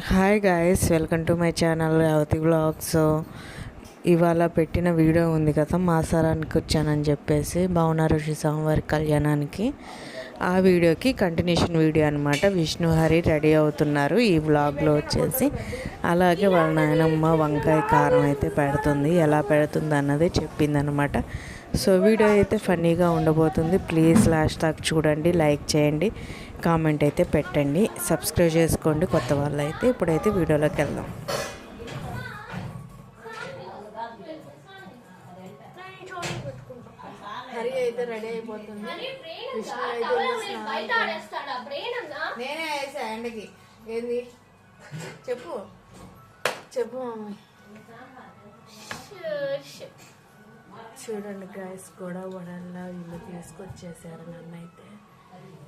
Hi guys welcome to my channel Revathi blogs ఇవాళ పెట్టిన video ఉంది కదా మాసారానికి వచ్చానని చెప్పేసి భావన ఋషి స్వామివారి కళ్యాణానికి. ఆ వీడియోకి కంటిన్యూషన్ వీడియో అనమాట విష్ణుహరి రెడీ అవుతున్నారు ఈ వ్లాగ్లో వచ్చేసి. అలాగే వాళ్ళ నాయనమ్మ వంకాయ కారం అయితే పెడుతుంది. ఎలా పెడుతుంది అన్నది చెప్పిందనమాట సో వీడియో అయితే ఫన్నీగా ఉండబోతుంది. ప్లీజ్ లాస్ట్ దాకా చూడండి లైక్ చేయండి. కామెంట్ అయితే పెట్టండి. సబ్స్క్రైబ్ చేసుకోండి కొత్త వాళ్ళు అయితే ఇప్పుడైతే వీడియోలోకి వెళ్దాం. హరి అయితే రెడీ అయిపోతుంది. విష్ణు అయితే వెళ్ళి స్నానం చేయాలి. నేనే వేసా ఎండకి. ఏంది? చెప్పు. చెప్పు మమ్మీ చూడండి గాయస్ గొడవ పడల్లా వీళ్ళు తీసుకొచ్చేసారు నన్ను అయితే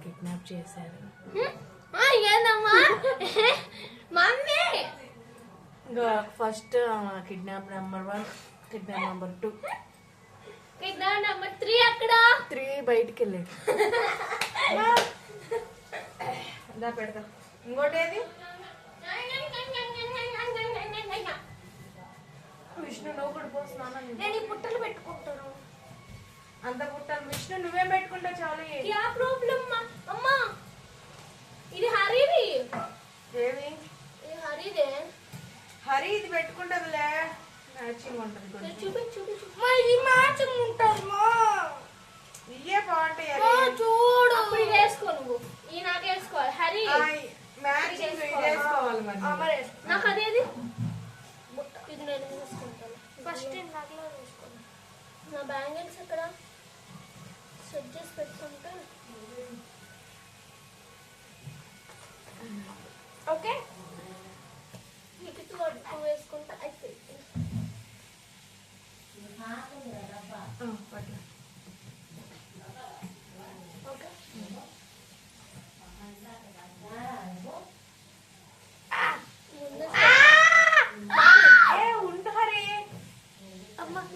కిడ్నాప్ చేశారు. First kidnap number one kidnap number two number three అక్కడ త్రీ బయటికి వెళ్ళాడు. ఇలా పెడతా. ఇంకోటి ఏది విష్ణు నువ్వు కూడా పో స్నానం చేయి. నేను ఈ పుట్టలు పెట్టుకుంటాను. అంత పుట్టాను విష్ణు నువ్వేం పెట్టుకుంటావు చాలు? ప్రాబ్లం అమ్మా ఇది హరిది ఏమి ఇది హరిదే హరి ఇది పెట్టుకుంటదిలే మ్యాచింగ్ ఉంటుంది కొంచెం. చూపి చూపి చూపి. ఇది మ్యాచింగ్ ఉంటుందమ్మా ఇయ్యే బాగుంటాయి హరి. చూడు. ఇది వేసుకో నువ్వు. ఈ నాకు వేసుకోవాలి. హరి. మ్యాచింగ్ వేసుకోవాలి. మరి నాకు అదేది? ఇది నేను తీసుకుంటాను ఫస్ట్ నాకు తీసుకుంటాను నా బ్యాంగిల్స్ ఎక్కడ? సెట్ చేసి పెట్టుకుంటే. ఓకే మీకు ఎక్కువ వేసుకుంటే అయిపోయింది ఆ, పట్టు. ఓకే ముందు ఏ ఉండు హరి అమ్మ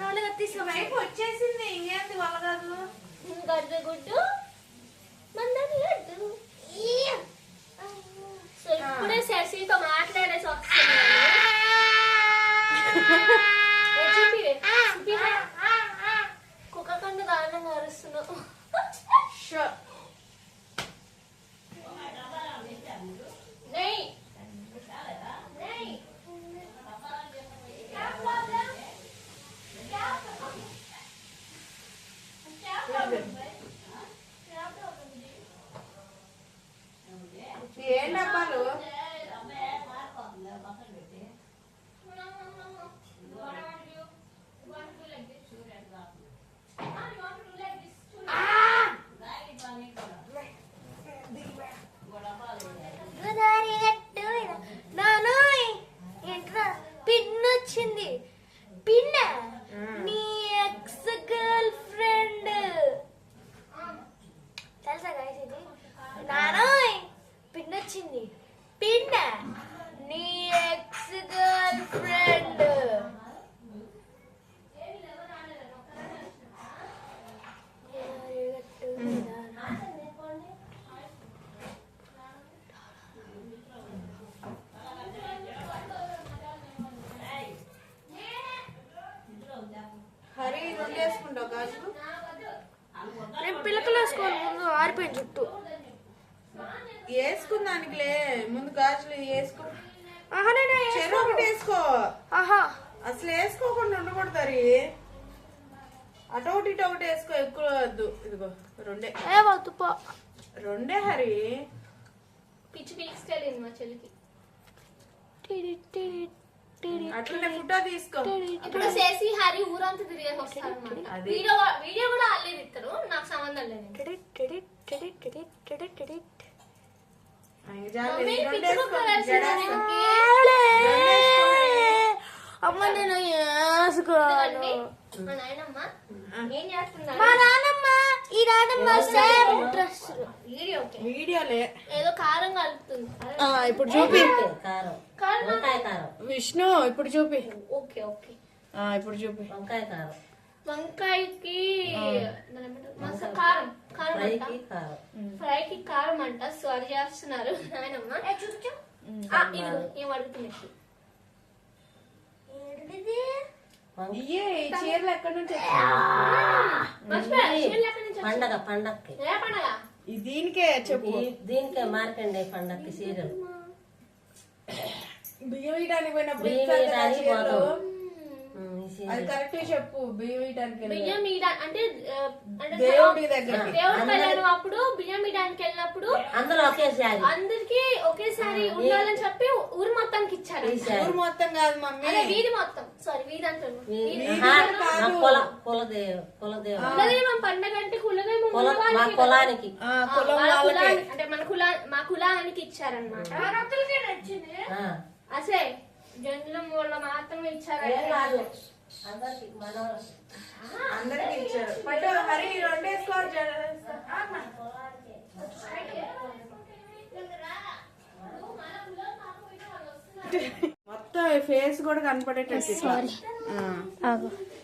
నాలుగు తీసుకున్నాయి వైపు వచ్చేసింది ఇంకేంది వాళ్ళ కాదు గడ్డ గుడ్డు మందని గడ్డు సో ఇప్పుడే శశితో కుక్క కండు దారుణంగా అరుస్తున్నావు వండేసుకుంటావు గాజులు నేను పిల్లకలు వేసుకోవాలి ముందు ఆరిపోయిన చుట్టూ వేసుకుందానికిలే ముందు గాజులు వేసుకో ఆహా నేను చెరు ఒకటి వేసుకో ఆహా. అసలు వేసుకోకుండా ఉండకూడదు హరి అటు ఒకటి ఇటు ఒకటి వేసుకో ఎక్కువ వద్దు. ఇదిగో రెండే. ఏ రెండే హరి. పిచ్చి పీక్స్కెళ్ళింది మా చెల్లికి. అట్లనే ఫోటో తీసుకో. ఇప్పుడు చేసి హరి ఊరంతా తిరిగేసి వస్తారు. వీడియో వీడియో కూడా అల్లేదు ఇస్తారు నాకు సంబంధం లేదు. అమ్మ నేను వేసుకోను మా నాయనమ్మ ఏం చేస్తున్నారు? మా నాన్నమ్మ ఈ వీడియోలే ఏదో కారం కలుపుతుంది. ఆ, ఇప్పుడు చూపి. వంకాయ కారం. విష్ణు ఇప్పుడు చూపి. Okay okay. ఆ, ఇప్పుడు చూపి. వంకాయ కారం. వంకాయకి కారం. కారం అంట. ఫ్రైకి కారం. ఫ్రైకి కారం అంట. సో అది చేస్తున్నారు నాయనమ్మ. ఆ, ఇదిగో ఏం అడుగుతున్నట్టు చీరలు ఎక్కడి నుంచి పండగ పండగకి ఏ పండగ? ఈ దీనికే చెప్పు. దీనికే మార్కండే పండగకి సీరియల్ బియ్యం పోయినప్పుడు బియ్యం. పోతాం. అది కరెక్ట్ చెప్పు బియ్యం అంటే దేవుడి దగ్గరికి. దేవుడి కళ్యాణం అప్పుడు బియ్యం వెళ్ళినప్పుడు అందరూ ఒకేసారి. అందరికి ఒకేసారి ఉండాలని చెప్పి ఊరు ఇచ్చారు మొత్తం కాదు మమ్మీ. అదే వీధి మొత్తం. సారీ వీధి అంటాను కుల కులదేవ కులదేవ కులదైవం పండగ అంటే కులదైవం కుల ఉన్న మా వాళ్ళకి కదా. కులానికి. ఆ, ఆ, కులం వాళ్ళ వాళ్ళకే. కులానికి అంటే మన కులా మా కులానికి ఇచ్చారనమాట ఆ. అసే జంతులం వాళ్ళ మాత్రమే ఏం ఇచ్చారంటే కాదు. అందరికి మనోళ్ళకి. అందరికి ఇచ్చారు. బట్ మొత్తం ఫేస్ కూడా కనపడేటట్టు.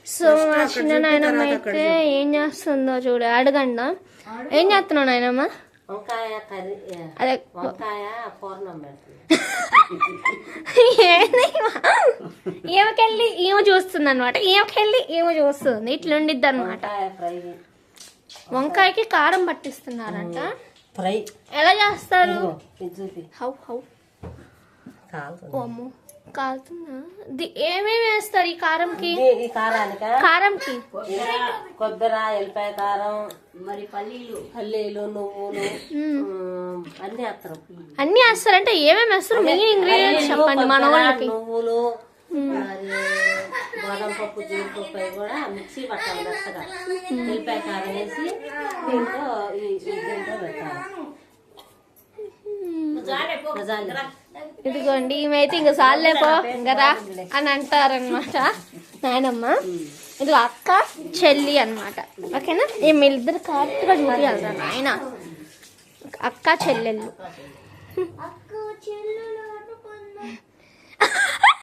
సో మా చిన్న నాయనమ్మ అయితే ఏం చేస్తుందో చూడ అడగండి? ఏం చేస్తున్నావు నాయనమ్మ? వంకాయ కర్రీ ఏ, అదే వంకాయ పూర్ణం ఈమెకెళ్ళి ఈమె చూస్తుంది అనమాట ఈమెకెళ్ళి ఈమె చూస్తుంది. ఇట్లా ఉండిద్ది అనమాట వంకాయకి కారం పట్టిస్తున్నారంట. ఫ్రై. ఎలా చేస్తారు? How how. కాలుతుంది. ఏమేమి వేస్తారు ఈ కారంకి? ఈ- కారానిక? కారంకి. కొబ్బరి ఎల్లిపాయ కారం మరి పల్లీలు పల్లీలు నువ్వులు అన్ని వేస్తారు. అన్ని వేస్తారంటే ఏమేమి వేస్తారు? మెయిన్ ఇంగ్రీడియంట్స్ చెప్పండి మన వాళ్ళకి. నువ్వులు బాదం పప్పు జీడిపప్పు అవి కూడా మిక్సీ పట్టాలి మెత్తగా. ఎల్లిపాయ కారం వేసి దీంట్లో ఈ- దీంట్లో పెట్టాలి. ఇదిగోండి ఈమెయితే ఇంక సాలేపో ఇంకరా రా అని అంటారనమాట నాయనమ్మ ఇది అక్క చెల్లి అన్నమాట. ఓకేనా? ఈ వీళ్ళిద్దరు కరెక్ట్గా చూపించాలి నాయన. అక్క చెల్లెళ్ళు. చెల్లెలు